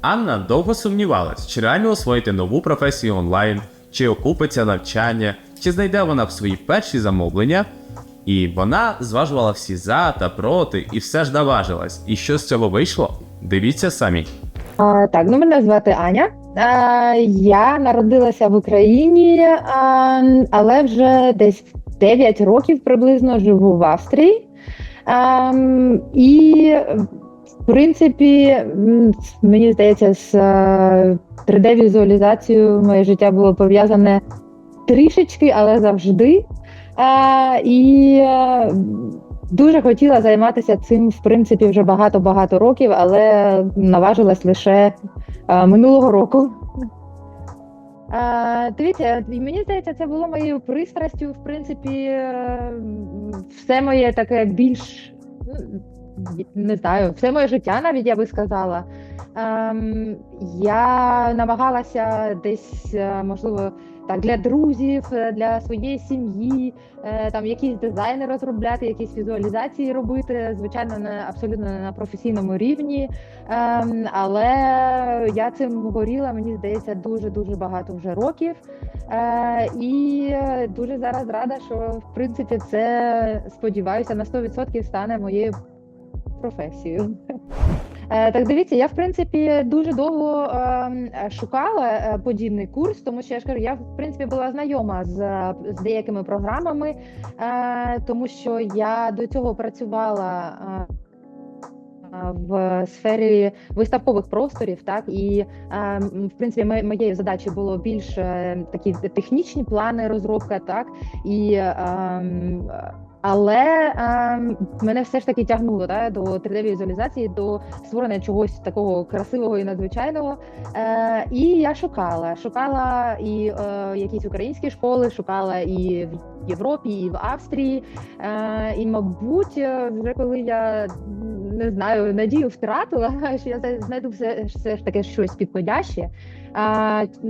Анна довго сумнівалась, чи реально освоїти нову професію онлайн, чи окупиться навчання, чи знайде вона в свої перші замовлення. І вона зважувала всі за та проти, і все ж наважилась. І що з цього вийшло? Дивіться самі. А, так, ну мене звати Аня. А, я народилася в Україні, а, але вже десь 9 років приблизно живу в Австрії. А, і, в принципі, мені здається, з 3D-візуалізацією моє життя було пов'язане трішечки, але завжди. А, і е, Дуже хотіла займатися цим, в принципі, вже багато-багато років, але наважилась лише е, минулого року. Е, дивіться, мені здається, це було моєю пристрастю. В принципі, е, все моє таке більш ну, не знаю, все моє життя, навіть я би сказала. Ем, я намагалася десь, е, можливо, так для друзів, е, для своєї сім'ї, е, там якісь дизайни розробляти, якісь візуалізації робити. Звичайно, не абсолютно не на професійному рівні. Ем, але я цим горіла, мені здається, дуже дуже багато вже років. Е, і дуже зараз рада, що в принципі це сподіваюся на 100% стане моєю професією. Е, Так, дивіться, я в принципі дуже довго ем, шукала е, подібний курс, тому що я ж кажу, я в принципі була знайома з, е, з деякими програмами, е, тому що я до цього працювала. е, В сфері виставкових просторів, так і е, в принципі моєю задачею було більш е, такі технічні плани, розробка, так і ем, але ем, мене все ж таки тягнуло да, до 3D-візуалізації, до створення чогось такого красивого і надзвичайного. Е, і я шукала, шукала і е, якісь українські школи, шукала і в Європі, і в Австрії. Е, і, мабуть, е, вже коли я не знаю, надію втратила, що я знайду все, все ж таки щось підходяще. Е,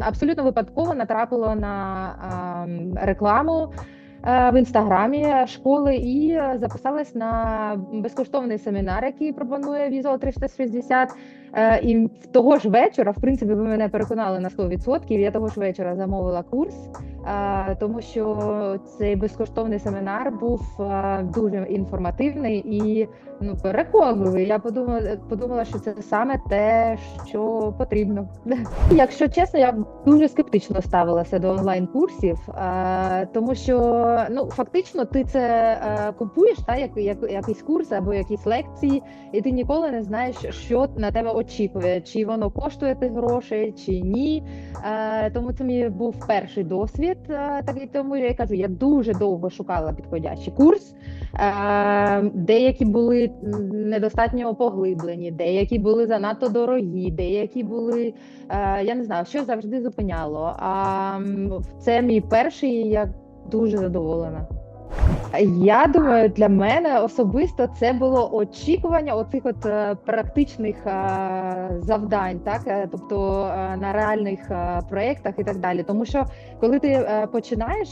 абсолютно випадково натрапила на ем, рекламу е, в інстаграмі школи і е, записалась на безкоштовний семінар, який пропонує Візо 360. Е, І того ж вечора, в принципі, ви мене переконали на 100%. Я того ж вечора замовила курс, е, тому що цей безкоштовний семінар був е, дуже інформативний і ну переконливий. Я подумала, подумала, що це саме те, що потрібно. Якщо чесно, я дуже скептично ставилася до онлайн-курсів, е, тому що ну фактично ти це е, купуєш, та як, як якийсь курс або якісь лекції, і ти ніколи не знаєш, що на тебе очікує, чи воно коштує тих грошей, чи ні. Е, тому це мій був перший досвід. Е, такий тому я кажу, я дуже довго шукала підходящий курс. Е, деякі були недостатньо поглиблені, деякі були занадто дорогі, деякі були е, я не знаю, що завжди зупиняло. А це мій перший, і я дуже задоволена. Я думаю, для мене особисто це було очікування оцих от е, практичних е, завдань, так е, тобто на реальних проєктах і так далі. Тому що коли ти починаєш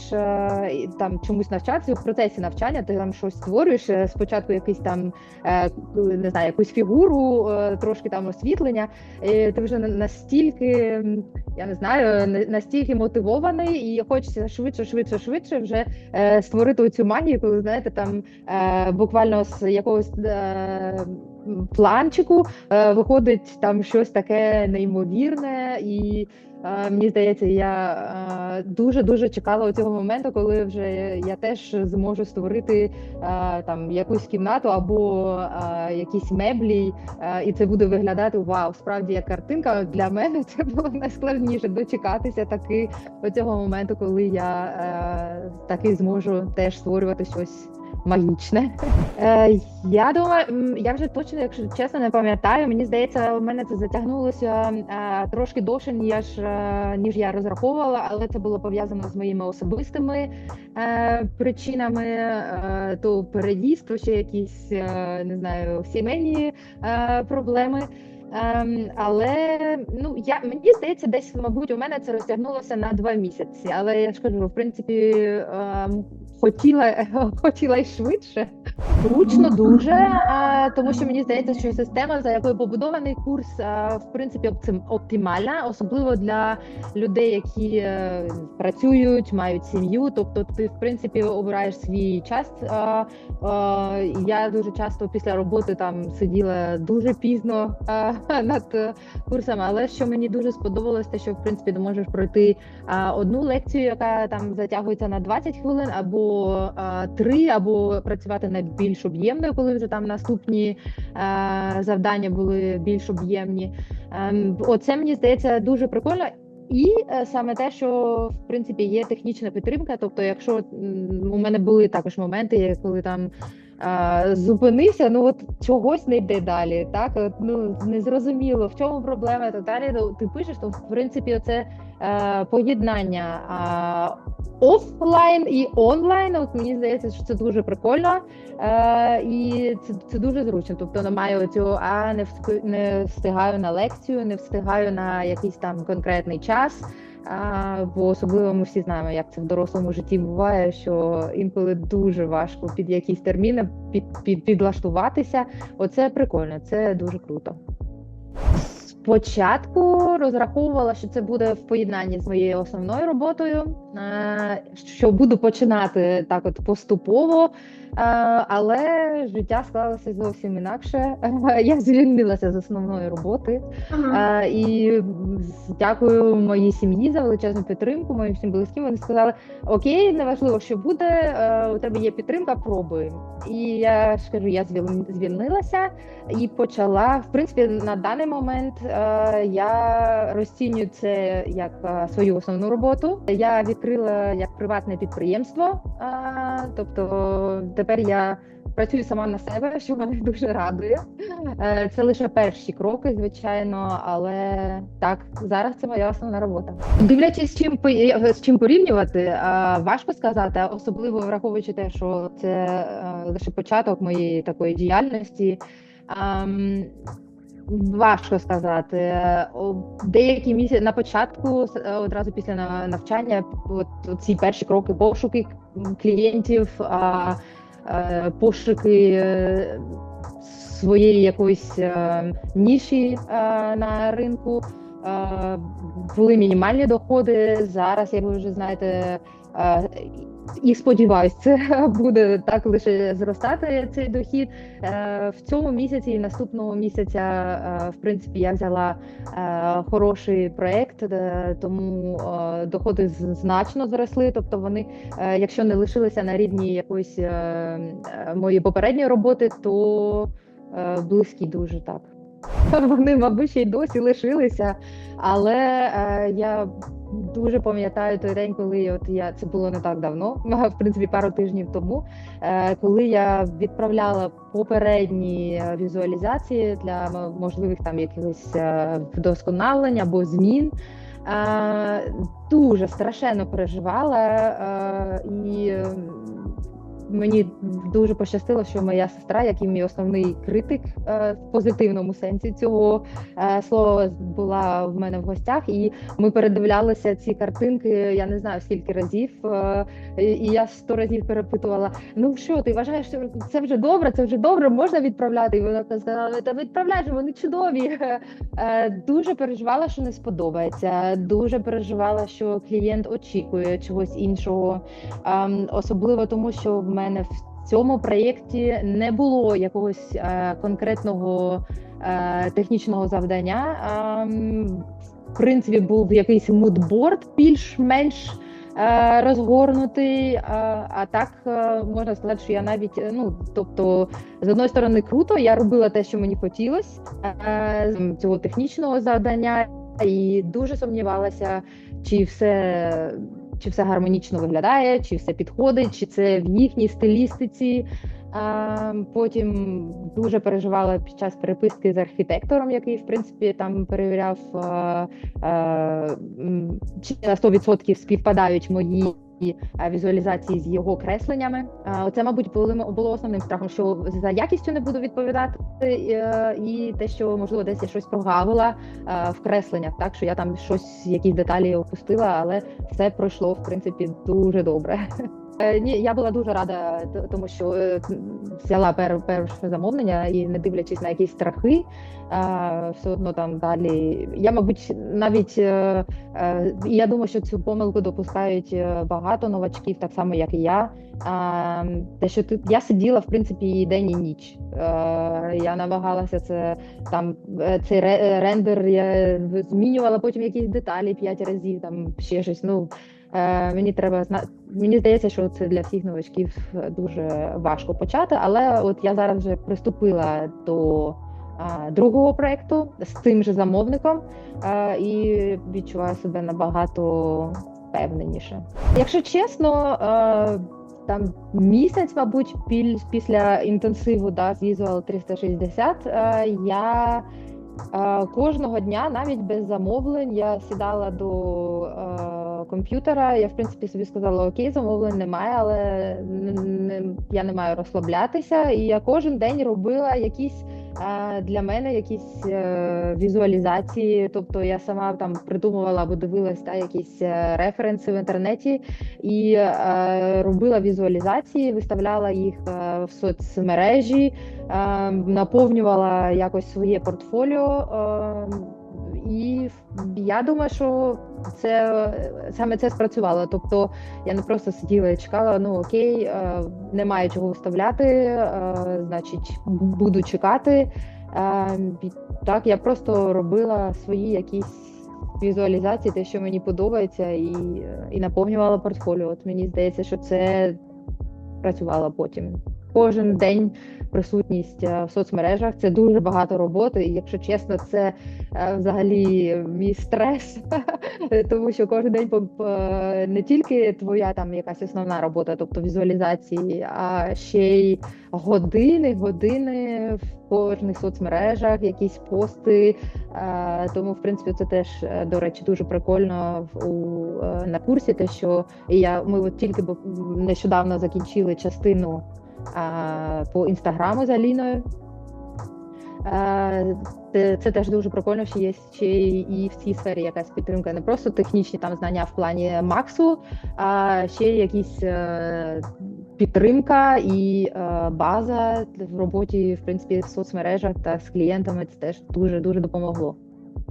там чомусь навчатися в процесі навчання, ти там щось створюєш спочатку, якийсь там не знаю, якусь фігуру, трошки там освітлення, і ти вже настільки я не знаю, настільки мотивований, і хочеться швидше, швидше, швидше вже е, створити цю магію, коли знаєте, там е, буквально з якогось е, планчику е, виходить там щось таке неймовірне, і мені здається, я дуже дуже чекала цього моменту, коли вже я теж зможу створити е, там якусь кімнату або е, якісь меблі, е, і це буде виглядати вау, справді як картинка. Для мене це було найскладніше дочекатися таки цього моменту, коли я е, таки зможу теж створювати щось магічне. Е, я думаю, я вже точно, якщо чесно, не пам'ятаю. Мені здається, у мене це затягнулося е, трошки довше, ніж, е, ніж я розраховувала, але це було пов'язано з моїми особистими е, причинами, е, то переїзд, то ще якісь е, не знаю, сімейні е, проблеми. Ем, але ну я мені здається, десь мабуть у мене це розтягнулося на два місяці. Але я ж кажу, в принципі, ем, хотіла, хотіла й швидше. Зручно дуже, а, тому що мені здається, що система, за якою побудований курс, а, в принципі, оптим- оптимальна, особливо для людей, які е, працюють, мають сім'ю. Тобто, ти в принципі обираєш свій час. А, а, я дуже часто після роботи там сиділа дуже пізно а, над курсами, але що мені дуже сподобалось, те, що в принципі ти можеш пройти а, одну лекцію, яка там затягується на 20 хвилин, або три, або працювати над більш об'ємною, коли вже там наступні а, завдання були більш об'ємні. Ем, Оце мені здається дуже прикольно. І е, саме те, що в принципі є технічна підтримка. Тобто, якщо у мене були також моменти, коли там зупинився, ну от чогось не йде далі. Так, от, ну незрозуміло, в чому проблема так далі. То ти пишеш, то в принципі, оце е, поєднання а, офлайн і онлайн. От мені здається, що це дуже прикольно. Е, і це, це дуже зручно. Тобто немає оцього, а не не встигаю на лекцію, не встигаю на якийсь там конкретний час. А, бо особливо ми всі знаємо, як це в дорослому житті буває, що інколи дуже важко під якісь терміни під, під, підлаштуватися. Оце прикольно, це дуже круто. Спочатку розраховувала, що це буде в поєднанні з моєю основною роботою, що буду починати так, от поступово, але життя склалося зовсім інакше. Я звільнилася з основної роботи. Е, і дякую моїй сім'ї за величезну підтримку, моїм всім близьким. Вони сказали: Окей, неважливо, що буде, е, у тебе є підтримка, пробуй. І я ж кажу, я звільнилася і почала. В принципі, на даний момент е, я розцінюю це як е, свою основну роботу. Я відкрила як приватне підприємство, е, тобто тепер я. Працюю сама на себе, що мене дуже радує. Е, Це лише перші кроки, звичайно, але так зараз це моя основна робота. Дивлячись, з чим з чим порівнювати, е, важко сказати, особливо враховуючи те, що це е, лише початок моєї такої діяльності. Ем, Важко сказати. Е, Деякі місяці на початку, е, одразу після навчання, от ці перші кроки пошуки клієнтів, е, пошуки е, своєї якоїсь е, ніші е, на ринку. Е, Були мінімальні доходи. Зараз, як ви вже знаєте, е, і сподіваюсь, це буде так лише зростати цей дохід. Е, В цьому місяці і наступного місяця, е, в принципі, я взяла е, хороший проект, тому доходи значно зросли. Тобто вони, якщо не лишилися на рівні якоїсь моєї попередньої роботи, то близькі дуже так. Вони, мабуть, ще й досі лишилися, але я дуже пам'ятаю той день, коли от я це було не так давно, в принципі, пару тижнів тому, е, коли я відправляла попередні е, візуалізації для можливих там якихось е, вдосконалень або змін. Дуже страшенно переживала і. Мені дуже пощастило, що моя сестра, як і мій основний критик е, в позитивному сенсі цього е, слова, була в мене в гостях, і ми передивлялися ці картинки. Я не знаю скільки разів, е, і я сто разів перепитувала: ну що ти вважаєш, що це вже добре, це вже добре, можна відправляти? І вона казала: та відправляй вони чудові. Дуже переживала, що не сподобається. Дуже переживала, що клієнт очікує чогось іншого. Ем, особливо тому, що в мене в цьому проєкті не було якогось е, конкретного е, технічного завдання. Ем, в принципі, був якийсь мудборд більш-менш е, розгорнутий. А, так можна сказати, що я навіть ну тобто, з одної сторони, круто, я робила те, що мені хотілося цього технічного завдання, і дуже сумнівалася, чи все чи все гармонічно виглядає, чи все підходить, чи це в їхній стилістиці. Потім дуже переживала під час переписки з архітектором, який в принципі там перевіряв, чи на 100% співпадають мої а, візуалізації з його кресленнями. А, Оце, мабуть, було, було основним страхом, що за якістю не буду відповідати, е, і те, що можливо десь я щось прогавила е, в кресленнях, так що я там щось, якісь деталі опустила, але все пройшло в принципі дуже добре. Е, Ні, я була дуже рада, тому що е, взяла пер, перше замовлення і не дивлячись на якісь страхи, е, все одно там далі. Я, мабуть, навіть я думаю, що цю помилку допускають багато новачків, так само як і я. Те, що ти я сиділа в принципі і день і ніч. Я намагалася це там цей ре- рендер я змінювала потім якісь деталі п'ять разів, там ще щось. Ну мені треба. Мені здається, що це для всіх новачків е, дуже важко почати. Але от я зараз вже приступила до другого проекту з тим же замовником і відчуваю себе набагато впевненіше. Якщо чесно, е, там місяць, мабуть, після інтенсиву да, з Visual 360, е, я е, кожного дня, навіть без замовлень, я сідала до е, комп'ютера. Я в принципі собі сказала: Окей, замовлень немає, але я не маю розслаблятися. І я кожен день робила якісь для мене якісь е, візуалізації. Тобто я сама там придумувала або дивилась та, якісь е, референси в інтернеті і е, робила візуалізації, виставляла їх в соцмережі, наповнювала якось своє портфоліо. І я думаю, що це саме це спрацювало. Тобто я не просто сиділа і чекала, ну окей, е, немає чого вставляти, е, значить, буду чекати. Е, Так, я просто робила свої якісь візуалізації, те, що мені подобається, і, і наповнювала портфоліо. От мені здається, що це працювало потім. Кожен день присутність е, в соцмережах це дуже багато роботи. І якщо чесно, це е, взагалі мій стрес, тому що кожен день не тільки твоя там якась основна робота, тобто візуалізації, а ще й години, години в кожних соцмережах, якісь пости. Е, Тому, в принципі, це теж до речі дуже прикольно у на курсі. Те, що я ми от тільки нещодавно закінчили частину по інстаграму з Аліною. Це, це теж дуже прикольно, що є ще і в цій сфері якась підтримка, не просто технічні там знання в плані Максу, а ще якісь е, підтримка і е, база в роботі, в принципі, в соцмережах та з клієнтами. Це теж дуже дуже допомогло.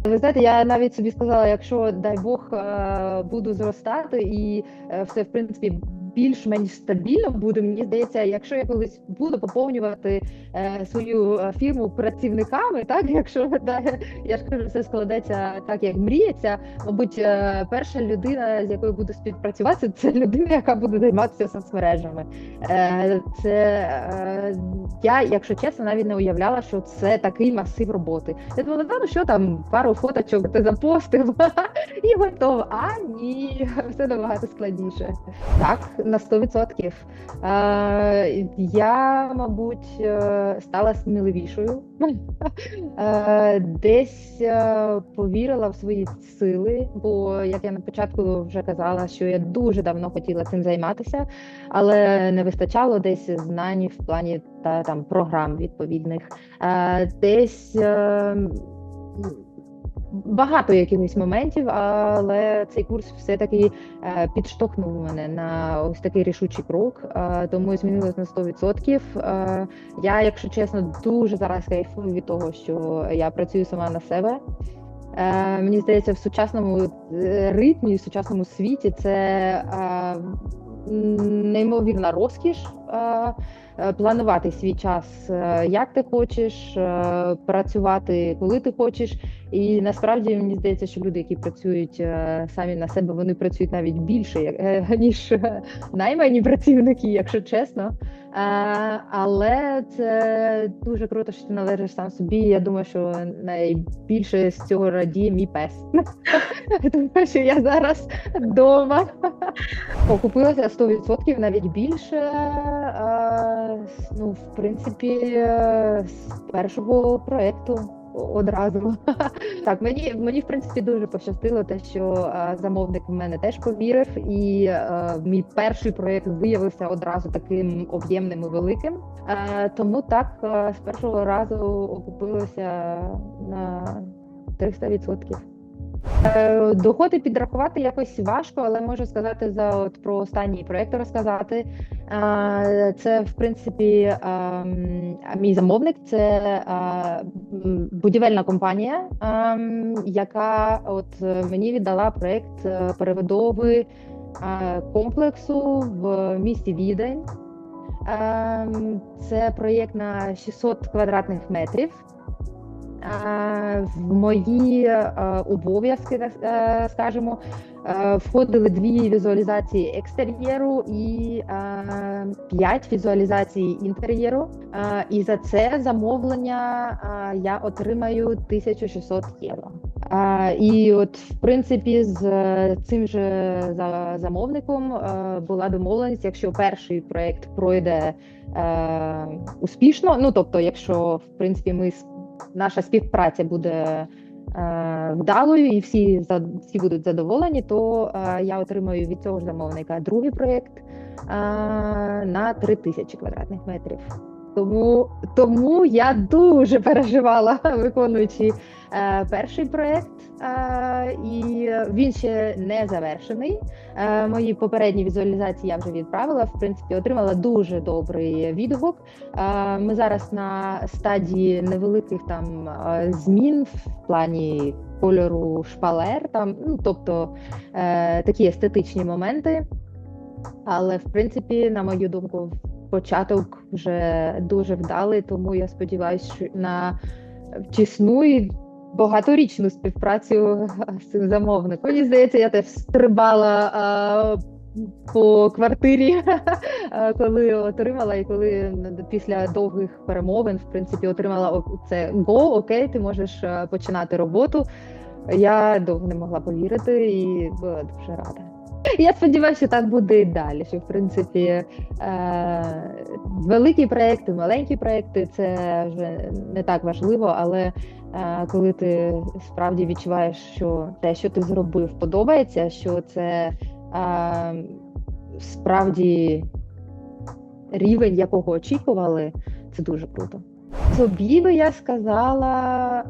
Ви знаєте, я навіть собі сказала, якщо дай Бог е, буду зростати і все в принципі більш-менш стабільно буде. Мені здається, якщо я колись буду поповнювати е, свою е, фірму працівниками, так якщо да, я ж кажу, все складеться так, як мріється. Мабуть, е, перша людина, з якою буду співпрацювати, це людина, яка буде займатися соцмережами. Е, це е, я, якщо чесно, навіть не уявляла, що це такий масив роботи. Я думала, ну що там, пару фоточок ти запостив і готово. А ні, все набагато складніше. Так, на 100%. Е, я, мабуть, е, стала сміливішою. Десь е, повірила в свої сили, бо, як я на початку вже казала, що я дуже давно хотіла цим займатися, але не вистачало десь знань в плані та там програм відповідних. Десь е, багато якихось моментів, але цей курс все-таки е, підштовхнув мене на ось такий рішучий крок, е, тому змінилось на 100%. Е, Я, якщо чесно, дуже зараз кайфую від того, що я працюю сама на себе. Мені здається, в сучасному ритмі, в сучасному світі це неймовірна розкіш. Е, е, Планувати свій час, е, як ти хочеш, працювати, коли ти хочеш. І насправді мені здається, що люди, які працюють самі на себе, вони працюють навіть більше, ніж наймані працівники, якщо чесно. Але це дуже круто, що ти належиш сам собі. Я думаю, що найбільше з цього радіє мій пес. Тому що я зараз вдома. Окупилася 100%, навіть більше. Е, Ну, в принципі, е, з першого проекту одразу. Так, мені мені в принципі дуже пощастило, те, що е, замовник в мене теж повірив, і мій перший проєкт виявився одразу таким об'ємним і великим. Тому так з першого разу окупилося на 300%. Е, Доходи підрахувати якось важко, але можу сказати за от про останній проект розказати. Це в принципі мій замовник. Це будівельна компанія, яка от е, мені віддала проект е, перебудови комплексу в місті Відень. Це проєкт на 600 квадратних метрів. В мої е, обов'язки, е, скажімо, е, входили дві візуалізації екстер'єру і п'ять візуалізацій інтер'єру. І за це замовлення я отримаю 1600 євро. І от, в принципі, з цим же замовником була домовленість, якщо перший проект пройде успішно, ну тобто, якщо в принципі ми наша співпраця буде е, вдалою і всі за всі будуть задоволені, то е, я отримаю від цього ж замовника другий проєкт е, на 3000 квадратних метрів. Тому, тому я дуже переживала, виконуючи е, перший проєкт, е, і він ще не завершений. Е, мої попередні візуалізації я вже відправила. В принципі, отримала дуже добрий відгук. Е, Ми зараз на стадії невеликих там е, змін в плані кольору шпалер, там, ну тобто е, такі естетичні моменти. Але в принципі, на мою думку, початок вже дуже вдалий, тому я сподіваюся що на тісну і багаторічну співпрацю з цим замовником. Мені здається, я теж стрибала а, по квартирі, коли отримала, і коли після довгих перемовин, в принципі, отримала це го, окей, ти можеш починати роботу. Я довго не могла повірити і була дуже рада. Я сподіваюся, що так буде і далі. Що в принципі е, великі проекти, маленькі проекти це вже не так важливо, але е, коли ти справді відчуваєш, що те, що ти зробив, подобається, що це е, справді рівень, якого очікували, це дуже круто. Собі би я сказала.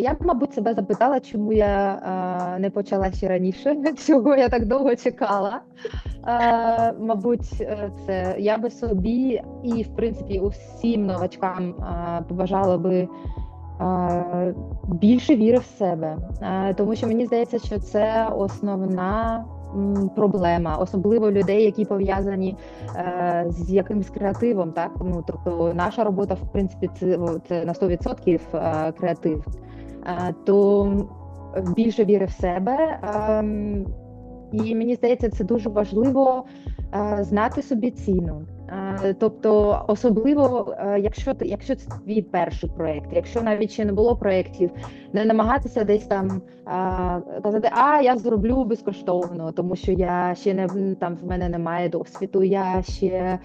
Я б, мабуть, себе запитала, чому я е, не почала ще раніше, чого я так довго чекала. Е, мабуть, е, це я би собі і, в принципі, усім новачкам е, побажала би більше віри в себе, тому що мені здається, що це основна проблема, особливо людей, які пов'язані е, з якимось креативом. Так ну тобто, наша робота, в принципі, це, це на 100% е, креатив. Е, то більше віри в себе. ем, І мені здається, це дуже важливо е, знати собі ціну. Е, Тобто, особливо, якщо якщо це твій перший проєкт, якщо навіть ще не було проєктів, не намагатися десь там казати, а я зроблю безкоштовно, тому що я ще не там в мене немає досвіду, я ще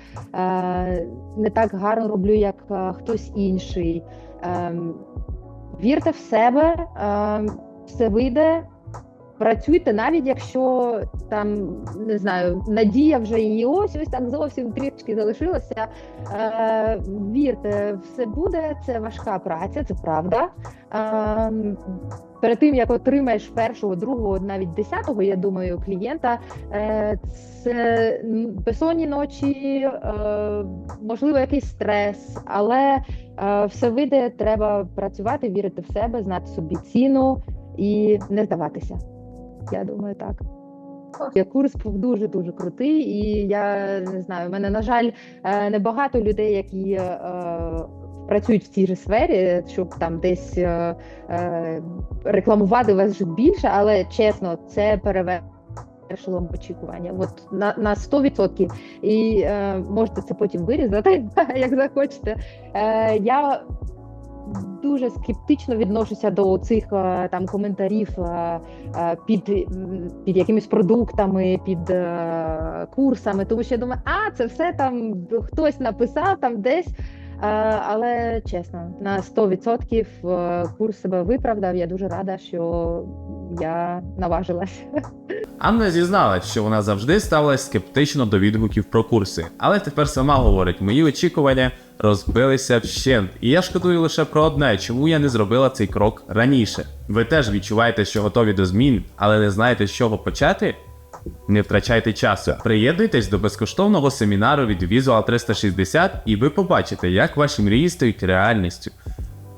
не так гарно роблю, як хтось інший. Вірте в себе, е, все вийде. Працюйте, навіть якщо там не знаю, надія вже її ось ось так зовсім трішки залишилася. Е, вірте, все буде. Це важка праця, це правда. Е, перед тим як отримаєш першого, другого, навіть десятого, я думаю, клієнта, е, це безсонні ночі, е, можливо, якийсь стрес, але е, все вийде, треба працювати, вірити в себе, знати собі ціну і не здаватися. Я думаю, так. Я Курс був дуже дуже крутий, і я не знаю. в мене на жаль е, небагато людей, які е, працюють в цій же сфері, щоб там десь е, е, рекламувати вас вже більше, але чесно, це перевершило очікування. От на, на 100%. І е, можете це потім вирізати, як захочете. Е, я дуже скептично відношуся до цих е, там коментарів е, е, під, під якимись продуктами, під курсами, тому що я думаю, а це все там хтось написав там десь. Але чесно, на 100% е, курс себе виправдав. Я дуже рада, що я наважилась. Анна зізналась, що вона завжди ставилась скептично до відгуків про курси, але тепер сама говорить, мої очікування розбилися вщент. І я шкодую лише про одне, чому я не зробила цей крок раніше. Ви теж відчуваєте, що готові до змін, але не знаєте, з чого почати? Не втрачайте часу. Приєднуйтесь до безкоштовного семінару від Visual 360 і ви побачите, як ваші мрії стають реальністю.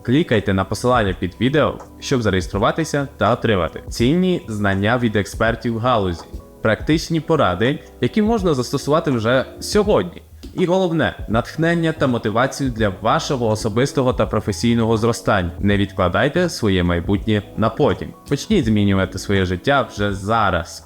Клікайте на посилання під відео, щоб зареєструватися та отримати цінні знання від експертів галузі, практичні поради, які можна застосувати вже сьогодні. І головне натхнення та мотивацію для вашого особистого та професійного зростання. Не відкладайте своє майбутнє на потім. Почніть змінювати своє життя вже зараз.